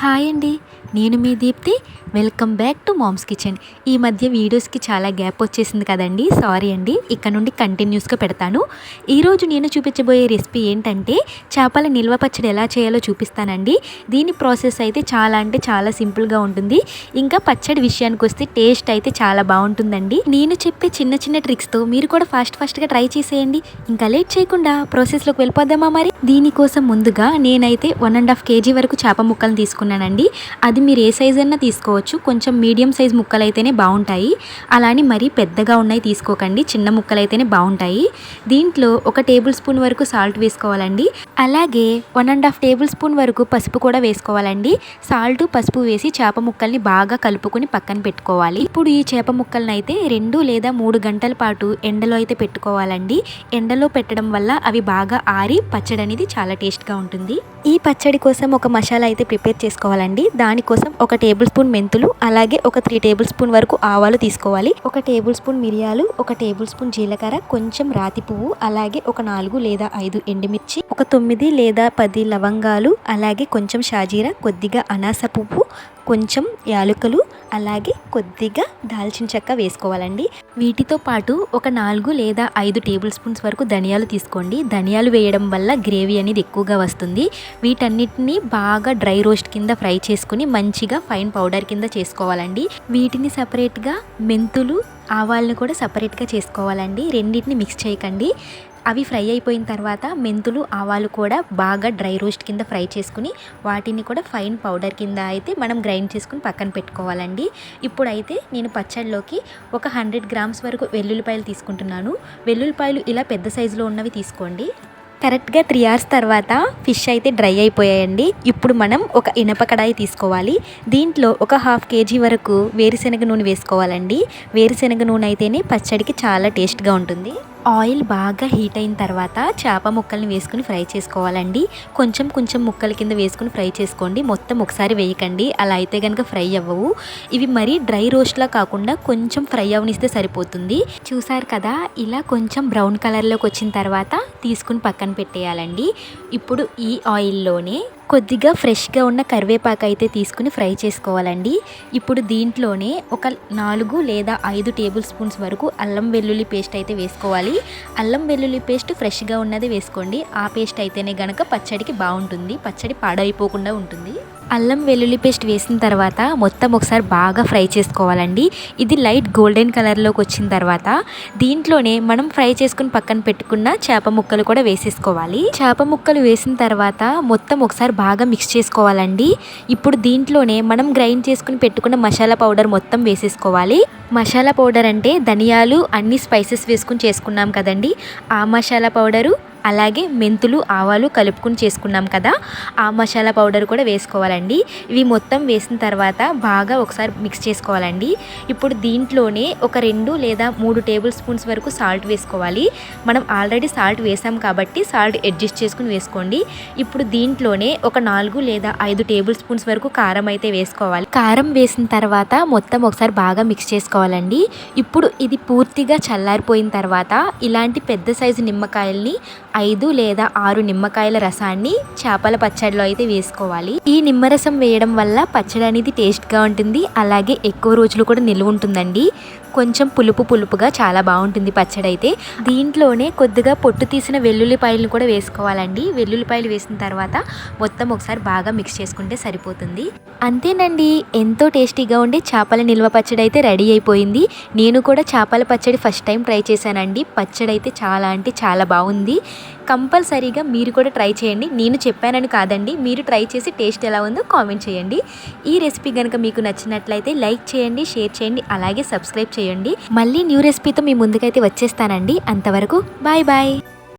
Hi అండి నేను మీ Deepti. Welcome back to mom's kitchen ఈ మధ్య వీడియోస్కి చాలా గ్యాప్ వచ్చేసింది కదండి సారీ అండి. ఇక్కడ నుండి కంటిన్యూస్గా పెడతాను. ఈరోజు నేను చూపించబోయే రెసిపీ ఏంటంటే చేపల నిల్వ పచ్చడి ఎలా చేయాలో చూపిస్తానండి. దీని ప్రాసెస్ అయితే చాలా అంటే చాలా సింపుల్గా ఉంటుంది. ఇంకా పచ్చడి విషయానికి వస్తే టేస్ట్ అయితే చాలా బాగుంటుందండి. నేను చెప్పే చిన్న చిన్న ట్రిక్స్తో మీరు కూడా ఫాస్ట్ ఫాస్ట్గా ట్రై చేసేయండి. ఇంకా లేట్ చేయకుండా ప్రాసెస్లోకి వెళ్ళిపోద్దామా మరి? దీనికోసం ముందుగా నేనైతే వన్ అండ్ హాఫ్ కేజీ వరకు చేప ముక్కలు తీసుకున్నానండి అది మీరు ఏ సైజ్ అయినా తీసుకోవచ్చు. కొంచెం మీడియం సైజ్ ముక్కలు అయితేనే బాగుంటాయి. అలానే మరీ పెద్దగా ఉన్నాయి తీసుకోకండి. చిన్న ముక్కలు అయితేనే బాగుంటాయి. దీంట్లో ఒక టేబుల్ స్పూన్ వరకు సాల్ట్ వేసుకోవాలండి. అలాగే one and half tablespoon వరకు పసుపు కూడా వేసుకోవాలండి. సాల్ట్ పసుపు వేసి చేప ముక్కల్ని బాగా కలుపుకొని పక్కన పెట్టుకోవాలి. ఇప్పుడు ఈ చేప ముక్కలను అయితే రెండు లేదా మూడు గంటల పాటు ఎండలో అయితే పెట్టుకోవాలండి. ఎండలో పెట్టడం వల్ల అవి బాగా ఆరి పచ్చడి అనేది చాలా టేస్ట్గా ఉంటుంది. ఈ పచ్చడి కోసం ఒక మసాలా అయితే ప్రిపేర్ చేసుకోవాలండి. దానికోసం ఒక టేబుల్ స్పూన్ మెంతులు అలాగే ఒక త్రీ టేబుల్ స్పూన్ వరకు ఆవాలు తీసుకోవాలి. ఒక టేబుల్ స్పూన్ మిరియాలు ఒక టేబుల్ స్పూన్ జీలకర్ర కొంచెం రాతి పువ్వు అలాగే ఒక నాలుగు లేదా ఐదు ఎండుమిర్చి ఒక తొమ్మిది లేదా పది లవంగాలు అలాగే కొంచెం షాజీరా కొద్దిగా అనాస పువ్వు కొంచెం యాలకులు అలాగే కొద్దిగా దాల్చిన చెక్క వేసుకోవాలండి. వీటితో పాటు ఒక నాలుగు లేదా ఐదు టేబుల్ స్పూన్స్ వరకు ధనియాలు తీసుకోండి. ధనియాలు వేయడం వల్ల గ్రేవీ అనేది ఎక్కువగా వస్తుంది. వీటన్నిటిని బాగా డ్రై రోస్ట్ కింద ఫ్రై చేసుకుని మంచిగా ఫైన్ పౌడర్ కింద చేసుకోవాలండి. వీటిని సపరేట్గా మెంతులు ఆవాలను కూడా సపరేట్గా చేసుకోవాలండి. రెండింటిని మిక్స్ చేయకండి. అవి ఫ్రై అయిపోయిన తర్వాత మెంతులు ఆవాలు కూడా బాగా డ్రై రోస్ట్ కింద ఫ్రై చేసుకుని వాటిని కూడా ఫైన్ పౌడర్ కింద అయితే మనం గ్రైండ్ చేసుకుని పక్కన పెట్టుకోవాలండి. ఇప్పుడైతే నేను పచ్చడిలోకి ఒక హండ్రెడ్ గ్రామ్స్ వరకు వెల్లుల్లిపాయలు తీసుకుంటున్నాను. వెల్లుల్లిపాయలు ఇలా పెద్ద సైజులో ఉన్నవి తీసుకోండి. కరెక్ట్గా త్రీ అవర్స్ తర్వాత ఫిష్ అయితే డ్రై అయిపోయాయండి. ఇప్పుడు మనం ఒక ఇనప కడాయి తీసుకోవాలి. దీంట్లో ఒక హాఫ్ కేజీ వరకు వేరుశనగ నూనె వేసుకోవాలండి. వేరుశనగ నూనె అయితేనే పచ్చడికి చాలా టేస్ట్గా ఉంటుంది. ఆయిల్ బాగా హీట్ అయిన తర్వాత చేప ముక్కల్ని వేసుకుని ఫ్రై చేసుకోవాలండి. కొంచెం కొంచెం ముక్కల కింద వేసుకుని ఫ్రై చేసుకోండి. మొత్తం ఒకసారి వేయకండి. అలా అయితే కనుక ఫ్రై అవ్వవు. ఇవి మరీ డ్రై రోస్ట్లా కాకుండా కొంచెం ఫ్రై అవనిస్తే సరిపోతుంది. చూసారు కదా? ఇలా కొంచెం బ్రౌన్ కలర్లోకి వచ్చిన తర్వాత తీసుకుని పక్కన పెట్టేయాలండి. ఇప్పుడు ఈ ఆయిల్లోనే కొద్దిగా ఫ్రెష్గా ఉన్న కరివేపాకు అయితే తీసుకుని ఫ్రై చేసుకోవాలండి. ఇప్పుడు దీంట్లోనే ఒక నాలుగు లేదా ఐదు టేబుల్ స్పూన్స్ వరకు అల్లం వెల్లుల్లి పేస్ట్ అయితే వేసుకోవాలి. అల్లం వెల్లుల్లి పేస్ట్ ఫ్రెష్గా ఉన్నది వేసుకోండి. ఆ పేస్ట్ అయితేనే గనక పచ్చడికి బాగుంటుంది. పచ్చడి పాడైపోకుండా ఉంటుంది. అల్లం వెల్లుల్లి పేస్ట్ వేసిన తర్వాత మొత్తం ఒకసారి బాగా ఫ్రై చేసుకోవాలండి. ఇది లైట్ గోల్డెన్ కలర్లోకి వచ్చిన తర్వాత దీంట్లోనే మనం ఫ్రై చేసుకుని పక్కన పెట్టుకున్న చేప ముక్కలు కూడా వేసేసుకోవాలి. చేప ముక్కలు వేసిన తర్వాత మొత్తం ఒకసారి బాగా మిక్స్ చేసుకోవాలండి. ఇప్పుడు దీంట్లోనే మనం గ్రైండ్ చేసుకుని పెట్టుకున్న మసాలా పౌడర్ మొత్తం వేసేసుకోవాలి. మసాలా పౌడర్ అంటే ధనియాలు అన్ని స్పైసెస్ వేసుకుని చేసుకున్నాం కదండి. ఆ మసాలా పౌడరు అలాగే మెంతులు ఆవాలు కలుపుకుని చేసుకున్నాం కదా ఆ మసాలా పౌడర్ కూడా వేసుకోవాలండి. ఇవి మొత్తం వేసిన తర్వాత బాగా ఒకసారి మిక్స్ చేసుకోవాలండి. ఇప్పుడు దీంట్లోనే ఒక రెండు లేదా మూడు టేబుల్ స్పూన్స్ వరకు సాల్ట్ వేసుకోవాలి. మనం ఆల్రెడీ సాల్ట్ వేసాం కాబట్టి సాల్ట్ అడ్జస్ట్ చేసుకుని వేసుకోండి. ఇప్పుడు దీంట్లోనే ఒక నాలుగు లేదా ఐదు టేబుల్ స్పూన్స్ వరకు కారం అయితే వేసుకోవాలి. కారం వేసిన తర్వాత మొత్తం ఒకసారి బాగా మిక్స్ చేసుకోవాలండి. ఇప్పుడు ఇది పూర్తిగా చల్లారిపోయిన తర్వాత ఇలాంటి పెద్ద సైజు నిమ్మకాయల్ని ఐదు లేదా ఆరు నిమ్మకాయల రసాన్ని చేపల పచ్చడిలో అయితే వేసుకోవాలి. ఈ నిమ్మరసం వేయడం వల్ల పచ్చడి అనేది టేస్ట్గా ఉంటుంది. అలాగే ఎక్కువ రోజులు కూడా నిల్వ ఉంటుందండి. కొంచెం పులుపు పులుపుగా చాలా బాగుంటుంది పచ్చడి అయితే దీంట్లోనే కొద్దిగా పొట్టు తీసిన వెల్లుల్లిపాయలను కూడా వేసుకోవాలండి. వెల్లుల్లిపాయలు వేసిన తర్వాత మొత్తం ఒకసారి బాగా మిక్స్ చేసుకుంటే సరిపోతుంది. అంతేనండి ఎంతో టేస్టీగా ఉండే చేపల నిల్వ పచ్చడి అయితే రెడీ అయిపోయింది. నేను కూడా చేపల పచ్చడి ఫస్ట్ టైం ట్రై చేశానండి. పచ్చడి అయితే చాలా అంటే చాలా బాగుంది. కంపల్సరీగా మీరు కూడా ట్రై చేయండి. నేను చెప్పానని కాదండి మీరు ట్రై చేసి టేస్ట్ ఎలా ఉందో కామెంట్ చేయండి. ఈ రెసిపీ కనుక మీకు నచ్చినట్లయితే లైక్ చేయండి షేర్ చేయండి అలాగే సబ్స్క్రైబ్ చేయండి. చేయండి. మళ్ళీ న్యూ రెసిపీతో మీ ముందుకైతే వచ్చేస్తానండి. అంతవరకు బాయ్ బాయ్.